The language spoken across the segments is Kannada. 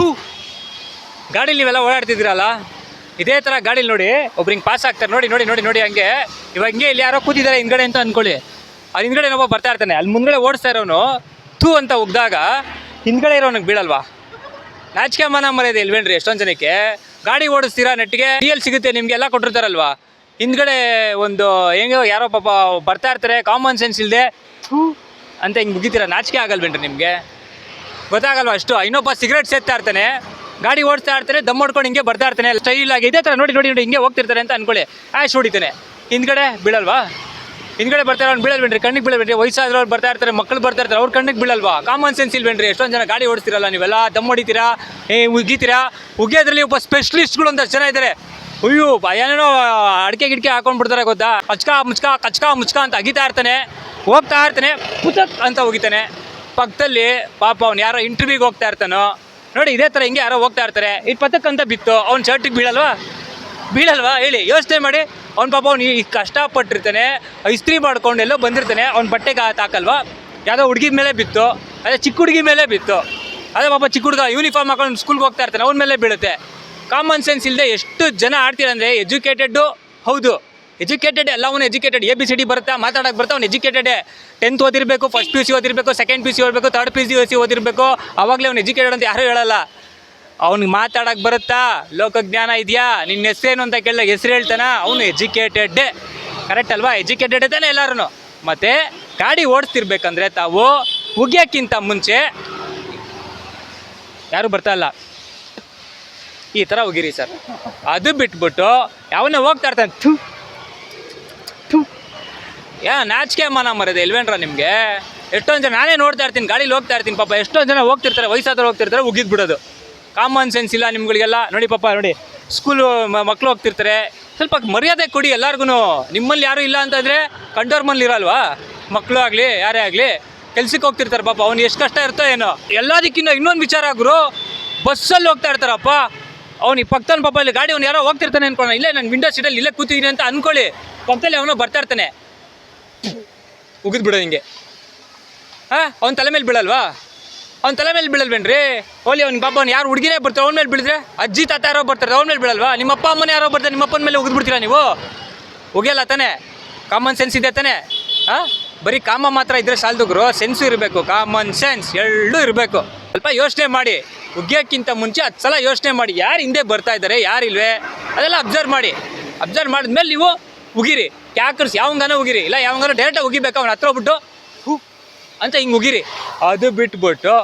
ಥೂ ಗಾಡೀಲಿ ನೀವೆಲ್ಲ ಓಡಾಡ್ತಿದ್ದೀರಲ್ಲ? ಇದೇ ಥರ ಗಾಡೀಲಿ ನೋಡಿ ಒಬ್ರು ಹಿಂಗೆ ಪಾಸ್ ಆಗ್ತಾರೆ. ನೋಡಿ ನೋಡಿ ನೋಡಿ ನೋಡಿ ಹಂಗೆ. ಇವಾಗ ಹಿಂಗೆ ಇಲ್ಲಿ ಯಾರೋ ಕೂತಿದ್ದಾರೆ ಹಿಂದ್ಗಡೆ ಅಂತ ಅನ್ಕೊಳ್ಳಿ. ಅಲ್ಲಿ ಹಿಂದ್ಗಡೆ ಒಬ್ಬ ಬರ್ತಾ ಇರ್ತಾನೆ. ಅಲ್ಲಿ ಮುಂದ್ಗಡೆ ಓಡಿಸ್ತಾ ಇರೋನು ತೂ ಅಂತ ಉಗ್ದಾಗ ಹಿಂದ್ಗಡೆ ಇರೋನಿಗೆ ಬೀಳಲ್ವಾ? ನಾಚಿಕೆ ಮನ ಮರ್ಯಾದೆ ಇಲ್ವೇನ್ರಿ ಎಷ್ಟೊಂದು ಜನಕ್ಕೆ? ಗಾಡಿ ಓಡಿಸ್ತೀರಾ ನೆಟ್ಟಿಗೆ? ಎಲ್ಲಿ ಸಿಗುತ್ತೆ, ನಿಮ್ಗೆ ಎಲ್ಲ ಕೊಟ್ಟಿರ್ತಾರಲ್ವಾ? ಹಿಂದ್ಗಡೆ ಒಂದು ಹೆಂಗೆ ಯಾರೋ ಪಾಪ ಬರ್ತಾ ಇರ್ತಾರೆ ಕಾಮನ್ ಸೆನ್ಸ್ ಇಲ್ಲದೆ ಅಂತ ಹಿಂಗೆ ಮುಗಿತೀರಾ? ನಾಚಿಕೆ ಆಗಲ್ವೇನ್ರಿ ನಿಮಗೆ? ಗೊತ್ತಾಗಲ್ವಾ ಅಷ್ಟು? ಇನ್ನೊಬ್ಬ ಸಿಗರೇಟ್ ಸೇರ್ತಾ ಇರ್ತಾನೆ, ಗಾಡಿ ಓಡಿಸ್ತಾ ಇರ್ತಾನೆ, ದಮ್ ಮಾಡ್ಕೊಂಡು ಹಿಂಗೆ ಬರ್ತಾ ಇರ್ತಾನೆ ಸ್ಟೈಲ್ ಆಗಿ ಇದೇ ಥರ ನೋಡಿ ನೋಡಿ ನೋಡಿ ಹಿಂಗೆ ಹೋಗ್ತಿರ್ತಾರೆ ಅಂತ ಅನ್ಕೊಳ್ಳಿ. ಆಯ್ಸ್ ಹೊಡಿತಾನೆ. ಹಿಂದ್ಗಡೆ ಬೀಳಲ್ವಾ? ಹಿಂದ್ಗಡೆ ಬರ್ತಾರೆ ಅವ್ನು ಬೀಳಲ್ವೇನ್ರಿ? ಕಣ್ಣಿಗೆ ಬೀಳಬೇಡ್ರಿ ವಯಸ್ಸಾದ್ರವ್ರು ಬರ್ತಾ ಇರ್ತಾರೆ ಮಕ್ಕಳು ಬರ್ತಾ ಇರ್ತಾರೆ, ಅವ್ರ ಕಣ್ಣಿಗೆ ಬೀಳಲ್ವಾ? Common sense ಇಲ್ವೇನ್ರಿ? ಎಷ್ಟೊಂದು ಜನ ಗಾಡಿ ಓಡಿಸ್ತಿರಲ್ಲ, ನೀವೆಲ್ಲ ದಮ್ ಹೊಡಿತೀರಾ? ಏ, ಉಗಿತೀರಾ? ಉಗಿಯೋದ್ರಲ್ಲಿ ಒಬ್ಬ ಸ್ಪೆಷಲಿಸ್ಟ್ಗಳು ಒಂದಷ್ಟು ಜನ ಇದ್ದಾರೆ ಅಯ್ಯೋ ಏನೇನೋ ಅಡಿಕೆ ಗಿಡಕೆ ಹಾಕೊಂಡ್ಬಿಡ್ತಾರೆ ಗೊತ್ತಾ? ಕಚ್ಕ ಮುಚ್ಕಾ, ಕಚ್ಕಾ ಮುಚ್ಕಾ ಅಂತ ಅಗಿತಾ ಇರ್ತಾನೆ, ಹೋಗ್ತಾ ಇರ್ತಾನೆ, ಪುತಕ್ ಅಂತ ಹೋಗಿತಾನೆ ಪಕ್ಕದಲ್ಲಿ ಪಾಪ ಅವ್ನು ಯಾರೋ ಇಂಟರ್ವ್ಯೂಗೆ ಹೋಗ್ತಾ ಇರ್ತಾನೋ, ನೋಡಿ ಇದೇ ಥರ ಹಿಂಗೆ ಯಾರೋ ಹೋಗ್ತಾ ಇರ್ತಾರೆ. ಇದು ಪತಕ್ ಅಂತ ಬಿತ್ತು, ಅವ್ನು ಶರ್ಟಿಗೆ ಬೀಳಲ್ವಾ? ಬೀಳಲ್ವಾ? ಹೇಳಿ, ಯೋಚನೆ ಮಾಡಿ. ಅವ್ನು ಪಾಪ ಅವ್ನು ಈ ಕಷ್ಟಪಟ್ಟಿರ್ತಾನೆ, ಇಸ್ತ್ರಿ ಮಾಡ್ಕೊಂಡು ಎಲ್ಲೋ ಬಂದಿರ್ತಾನೆ, ಅವ್ನ ಬಟ್ಟೆಗೆ ಹಾಕಲ್ವಾ? ಯಾವುದೋ ಹುಡುಗಿ ಮೇಲೆ ಬಿತ್ತು, ಅದೇ ಚಿಕ್ಕ ಹುಡುಗಿ ಮೇಲೆ ಬಿತ್ತು. ಅದೇ ಪಾಪ ಚಿಕ್ಕ ಹುಡುಗ ಯೂನಿಫಾರ್ಮ್ ಹಾಕೊಂಡು ಸ್ಕೂಲ್ಗೆ ಹೋಗ್ತಾ ಇರ್ತಾನೆ, ಅವ್ನ ಮೇಲೆ ಬೀಳುತ್ತೆ. ಕಾಮನ್ ಸೆನ್ಸ್ ಇಲ್ಲದೆ ಎಷ್ಟು ಜನ ಆಡ್ತೀರಂದರೆ ಎಜುಕೇಟೆಡ್ಡು ಹೌದು. ಎಜುಕೇಟೆಡ್ ಅವನು educated A B C D ಬರುತ್ತಾ? ಮಾತಾಡಕ್ಕೆ ಬರ್ತಾ ಅವ್ನು ಎಜುಕೇಟೆಡ್ ಟೆಂತ್ ಓದಿರಬೇಕು ಫಸ್ಟ್ ಪಿ ಯು ಸಿ ಓದಿರಬೇಕು ಸೆಕೆಂಡ್ ಪಿ ಯು ಸಿ ಓದಬೇಕು ತರ್ಡ್ ಪಿ ಯು ಸಿ ಓದಿರಬೇಕು. ಅವಾಗಲೇ ಅವ್ನು ಎಜುಕೇಟೆಡ್ ಅಂತ ಯಾರೂ ಹೇಳಲ್ಲ. ಅವ್ನಿಗೆ ಮಾತಾಡಕ್ಕೆ ಬರುತ್ತಾ? ಲೋಕಜ್ಞಾನ ಇದೆಯಾ? ನಿನ್ನ ಹೆಸ್ರೇನು ಅಂತ ಕೇಳಿದಾಗ ಹೆಸ್ರು ಹೇಳ್ತಾನೆ? ಅವನು ಎಜುಕೇಟೆಡ್ ಕರೆಕ್ಟ್ ಅಲ್ವಾ? ಎಜುಕೇಟೆಡ್ ತಾನೆ ಎಲ್ಲರೂ ಮತ್ತು ಗಾಡಿ ಓಡಿಸ್ತಿರ್ಬೇಕಂದ್ರೆ ತಾವು ಉಗಿಯೋಕ್ಕಿಂತ ಮುಂಚೆ ಯಾರೂ ಇಲ್ಲ? ಈ ಥರ ಉಗಿರಿ ಸರ್. ಅದು ಬಿಟ್ಬಿಟ್ಟು ಯಾವನ್ನ ಹೋಗ್ತಾ ಇರ್ತಾನೆ. ಥು. ಯಾ, ನಾಚಿಕೆ ಮನ ಮರದ ಇಲ್ವೇನ್ರ ನಿಮಗೆ? ಎಷ್ಟೊಂದು ಜನ, ನಾನೇ ನೋಡ್ತಾ ಇರ್ತೀನಿ, ಗಾಡಿಲಿ ಹೋಗ್ತಾ ಇರ್ತೀನಿ, ಪಾಪ ಎಷ್ಟೊಂದು ಜನ ಹೋಗ್ತಿರ್ತಾರೆ ವಯಸ್ಸಾದ್ರು ಹೋಗ್ತಿರ್ತಾರೆ ಉಗಿದ್ ಬಿಡೋದು ಕಾಮನ್ ಸೆನ್ಸ್ ಇಲ್ಲ ನಿಮ್ಗಳಿಗೆಲ್ಲ. ನೋಡಿ ಪಾಪ, ನೋಡಿ ಸ್ಕೂಲು ಮಕ್ಕಳು ಹೋಗ್ತಿರ್ತಾರೆ. ಸ್ವಲ್ಪ ಮರ್ಯಾದೆ ಕೊಡಿ ಎಲ್ಲರಿಗೂ ನಿಮ್ಮಲ್ಲಿ ಯಾರೂ ಇಲ್ಲ ಅಂತಂದರೆ ಕಂಡೋರ್ ಮನೇಲಿ ಇರಲ್ವಾ? ಮಕ್ಕಳು ಆಗಲಿ, ಯಾರೇ ಆಗಲಿ, ಕೆಲ್ಸಕ್ಕೆ ಹೋಗ್ತಿರ್ತಾರೆ ಪಾಪ, ಅವ್ನು ಎಷ್ಟು ಕಷ್ಟ ಇರ್ತೋ ಏನೋ. ಎಲ್ಲದಕ್ಕಿಂತ ಇನ್ನೊಂದು ವಿಚಾರ ಗುರು, ಬಸ್ಸಲ್ಲಿ ಹೋಗ್ತಾ ಇರ್ತಾರಪ್ಪ. ಅವ್ನಿಗೆ ಪಕ್ಕದಲ್ಲಿ ಪಾಪ ಇಲ್ಲಿ ಗಾಡಿ, ಅವ್ನು ಯಾರೋ ಹೋಗ್ತಿರ್ತಾನೆ ಅನ್ಕೊಳ್ಳೋಣ. ಇಲ್ಲೇ ನಾನು ವಿಂಡೋ ಸೀಟಲ್ಲಿ ಇಲ್ಲೇ ಕೂತಿದ್ದೀನಿ ಅಂತ ಅನ್ಕೊಳ್ಳಿ. ಪಕ್ಕದಲ್ಲಿ ಅವನು ಬರ್ತಾ ಇರ್ತಾನೆ. ಉಗಿದ್ ಬಿಡೋ ಹಿಂಗೆ. ಹಾಂ, ಅವ್ನ ತಲೆ ಮೇಲೆ ಬೀಳಲ್ವಾ? ಅವ್ನ ತಲೆ ಮೇಲೆ ಬೀಳಲ್ವೇನ್ರಿ? ಓಲಿ ಅವ್ನ ಪಾಪ ಅವ್ನು ಯಾರು ಹುಡುಗಿನೇ ಬರ್ತಾರೆ, ಅವ್ನ ಮೇಲೆ ಬೀಳಿದ್ರೆ ಅಜ್ಜಿ, ತಾತ ಯಾರೋ ಬರ್ತಾರೆ, ಅವ್ನ ಮೇಲೆ ಬೀಳಲ್ವಾ? ನಿಮ್ಮ ಅಪ್ಪ ಅಮ್ಮನೇ ಯಾರೋ ಬರ್ತಾರೆ ನಿಮ್ಮ ಅಪ್ಪನ ಮೇಲೆ ಉಗಿದ್ ಬಿಡ್ತೀರಾ ನೀವು? ಉಗಿಯಲ್ಲ ತಾನೆ? ಕಾಮನ್ ಸೆನ್ಸ್ ಇದೆ ತಾನೆ? ಹಾಂ? ಬರೀ ಕಾಮ ಮಾತ್ರ ಇದ್ರೆ ಸಾಲದು ಗುರು ಸೆನ್ಸು ಇರಬೇಕು ಕಾಮನ್ ಸೆನ್ಸ್ ಎರಡೂ ಇರಬೇಕು. ಸ್ವಲ್ಪ ಯೋಚನೆ ಮಾಡಿ, ಉಗಿಯೋಕ್ಕಿಂತ ಮುಂಚೆ ಹತ್ತು ಸಲ ಯೋಚನೆ ಮಾಡಿ, ಯಾರು ಹಿಂದೆ ಬರ್ತಾ ಇದ್ದಾರೆ ಯಾರಿಲ್ವೇ, ಅದೆಲ್ಲ ಅಬ್ಸರ್ವ್ ಮಾಡಿ. ಅಬ್ಸರ್ವ್ ಮಾಡಿದ್ಮೇಲೆ ನೀವು ಉಗಿರಿ. ಕ್ಯಾಕರ್ಸ್ ಯಾವಂಗಾನ ಉಗಿರಿ? ಇಲ್ಲ ಯಾವಂಗಾನ ಡೈರೆಕ್ಟಾಗಿ ಉಗಿಬೇಕು, ಅವ್ನ ಹತ್ರ ಬಿಟ್ಟು ಹೂ ಅಂತ ಹಿಂಗೆ ಉಗಿರಿ. ಅದು ಬಿಟ್ಬಿಟ್ಟು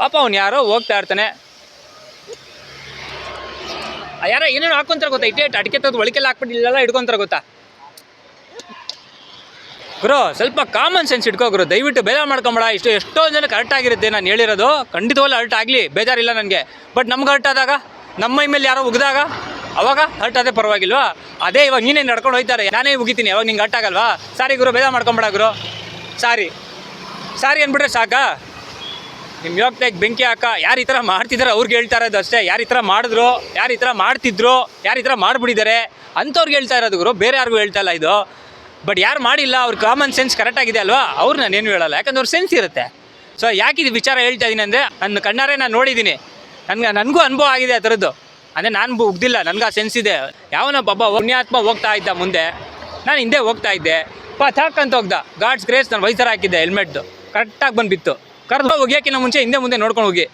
ಪಾಪ ಅವ್ನು ಯಾರೋ ಹೋಗ್ತಾ ಇರ್ತಾನೆ. ಯಾರ ಏನೇನು ಹಾಕೊಂತಾರೆ ಗೊತ್ತಾ? ಇಟ್ಟೆ ಅಡಿಕೆ ತೆಗೆದು ಒಳಕೆಲ್ಲ ಹಾಕ್ಬಿಟ್ಟು ಇಲ್ಲೆಲ್ಲ ಹಿಡ್ಕೊಂತಾರೆ ಗೊತ್ತಾ? ಗುರು, ಸ್ವಲ್ಪ ಕಾಮನ್ ಸೆನ್ಸ್ ಇಟ್ಕೋ ಗುರು. ದಯವಿಟ್ಟು ಬೇಜಾರು ಮಾಡ್ಕೊಂಬೇಡ. ಇಷ್ಟು ಎಷ್ಟೋ ಜನ ಕರೆಕ್ಟ್ ಆಗಿರುತ್ತೆ ನಾನು ಹೇಳಿರೋದು. ಖಂಡಿತವಲ್ಲ ಅಲರ್ಟ್ ಆಗಲಿ, ಬೇಜಾರಿಲ್ಲ ನನಗೆ. ಬಟ್ ನಮ್ಗೆ ಅಲರ್ಟ್ ಆದಾಗ, ನಮ್ಮ ಮೇಲೆ ಯಾರೋ ಉಗಿದಾಗ ಅವಾಗ ಹರ್ಟ್ ಅದೇ ಪರವಾಗಿಲ್ವಾ? ಅದೇ ಇವಾಗ ನೀನೇ ನಡ್ಕೊಂಡು ಹೋಯ್ತಾರೆ ನಾನೇ ಉಗಿತೀನಿ ಅವಾಗ ನಿಂಗೆ ಹರ್ಟ್ ಆಗಲ್ವಾ? ಸಾರಿ ಗುರು, ಭೇದ ಮಾಡ್ಕೊಂಬೇಡ ಗುರು. ಸಾರಿ. ಸಾರಿ ಅಂದ್ಬಿಟ್ರೆ ಸಾಕಾ? ನಿಮ್ಮ ಯೋಗ್ಯತೆಗೆ ಬೆಂಕಿ ಹಾಕ. ಯಾರು ಈ ಥರ ಮಾಡ್ತಿದ್ದಾರೆ ಅವ್ರಿಗೆ ಹೇಳ್ತಾ ಇರೋದು ಅಷ್ಟೇ. ಯಾರು ಈ ಥರ ಮಾಡಿದ್ರು, ಯಾರು ಈ ಥರ ಮಾಡ್ತಿದ್ರು, ಯಾರು ಈ ಥರ ಮಾಡಿಬಿಟ್ಟಿದ್ದಾರೆ ಅಂಥವ್ರಿಗೆ ಹೇಳ್ತಾ ಇರೋದು ಗುರು. ಬೇರೆ ಯಾರಿಗೂ ಹೇಳ್ತಾ ಇಲ್ಲ ಇದು. ಬಟ್ ಯಾರು ಮಾಡಿಲ್ಲ, ಅವ್ರ ಕಾಮನ್ ಸೆನ್ಸ್ ಕರೆಕ್ಟಾಗಿದೆ ಅಲ್ವಾ? ಅವ್ರು ನಾನೇನು ಹೇಳಲ್ಲ. ಯಾಕಂದ್ರೆ ಅವ್ರ ಸೆನ್ಸ್ ಇರುತ್ತೆ. ಸೊ ಯಾಕೆ ಇದು ವಿಚಾರ ಹೇಳ್ತಾ ಇದ್ದೀನಿ ಅಂದರೆ, ನನ್ನ ಕಣ್ಣಾರೆ ನಾನು ನೋಡಿದ್ದೀನಿ ನನಗೆ, ನನಗೂ ಅನುಭವ ಆಗಿದೆ ಆ ಥರದ್ದು ಅಂದರೆ ನಾನು ಉಗ್ದಿಲ್ಲ, ನನಗೆ ಆ ಸೆನ್ಸ್ ಇದೆ. ಯಾವನ ಬಾಬಾ ಪುಣ್ಯಾತ್ಮ ಹೋಗ್ತಾ ಇದ್ದ ಮುಂದೆ, ನಾನು ಹಿಂದೆ ಹೋಗ್ತಾ ಇದ್ದೆ. ಪಥಾಕ್ ಹೋಗ್ದ. ಗಾಡ್ಸ್ ಗ್ರೇಸ್ ನಾನು ವೈಸರ್ ಹಾಕಿದ್ದೆ ಹೆಲ್ಮೆಟ್ದು ಕರೆಕ್ಟಾಗಿ ಬಂದು ಬಿತ್ತು ಕರೆದು ಹೋಗ್ಯಾಕಿನ್ನ ಮುಂಚೆ ಹಿಂದೆ ಮುಂದೆ ನೋಡ್ಕೊಂಡು ಹೋಗಿ.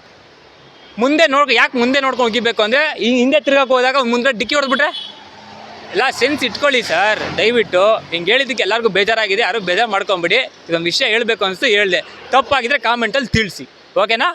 ಮುಂದೆ ನೋಡ್ ಯಾಕೆ ಮುಂದೆ ನೋಡ್ಕೊಂಡು ಹೋಗಿಬೇಕು ಅಂದರೆ, ಈ ಹಿಂದೆ ತಿರ್ಗಕ್ಕೆ ಹೋದಾಗ ಮುಂದೆ ಡಿಕ್ಕಿ ಹೊಡೆದ್ಬಿಟ್ರೆ? ಎಲ್ಲ ಸೆನ್ಸ್ ಇಟ್ಕೊಳ್ಳಿ ಸರ್ ದಯವಿಟ್ಟು, ಹಿಂಗೆ ಹೇಳಿದ್ದಕ್ಕೆ ಎಲ್ಲರಿಗೂ ಬೇಜಾರಾಗಿದೆ, ಯಾರು ಬೇಜಾರು ಮಾಡ್ಕೊಂಬಿಡಿ. ಇದೊಂದು ವಿಷಯ ಹೇಳಬೇಕು ಅನಿಸ್ತು, ಹೇಳಿದೆ. ತಪ್ಪಾಗಿದ್ರೆ ಕಾಮೆಂಟಲ್ಲಿ ತಿಳಿಸಿ. ಓಕೆನಾ